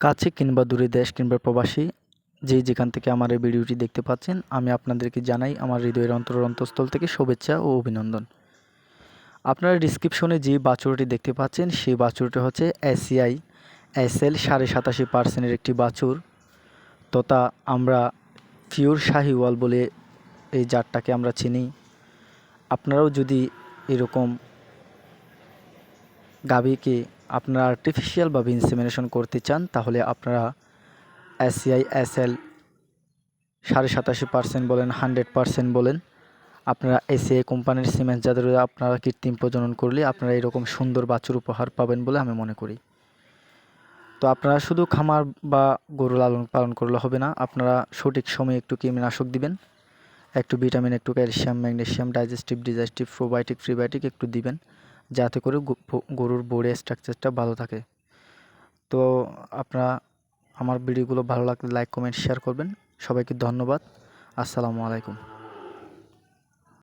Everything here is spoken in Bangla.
কাছে কিংবা দূরে দেশ কিংবা প্রবাসী যে যেখান থেকে আমার এই ভিডিওটি দেখতে পাচ্ছেন, আমি আপনাদেরকে জানাই আমার হৃদয়ের অন্তর অন্তঃস্থল থেকে শুভেচ্ছা ও অভিনন্দন। আপনারা ডিসক্রিপশনে যে বাছুরটি দেখতে পাচ্ছেন, সেই বাছুরটি হচ্ছে এসিআই এসএল সাড়ে সাতাশি পার্সেন্টের একটি বাছুর। তথা আমরা পিওর শাহিওয়াল বলে এই জাতটাকে আমরা চিনি। আপনারাও যদি এরকম গাভীকে আপনারা আর্টিফিশিয়ালভাবে ইনসেমিনেশন করতে চান, তাহলে আপনারা এসিআই এসএল সাড়ে সাতাশি পার্সেন্ট বলেন হান্ড্রেড পার্সেন্ট বলেন। আপনারা এসিআই কোম্পানির সিমেন্ট যাদের আপনারা কৃত্রিম প্রজনন করলে আপনারা এরকম সুন্দর বাছুর উপহার পাবেন বলে আমি মনে করি। তো আপনারা শুধু খামার বা গরু লালন পালন করলে হবে না, আপনারা সঠিক সময়ে একটু কীটনাশক দিবেন। একটু ভিটামিন, একটু calcium magnesium digestive, digestive, probiotic prebiotic একটু দিবেন। যাতে করে গরুর বডি স্ট্রাকচারটা ভালো থাকে। তো আপনারা আমার ভিডিওগুলো ভালো লাগলে লাইক কমেন্ট শেয়ার করবেন। সবাইকে ধন্যবাদ। আসসালামু আলাইকুম।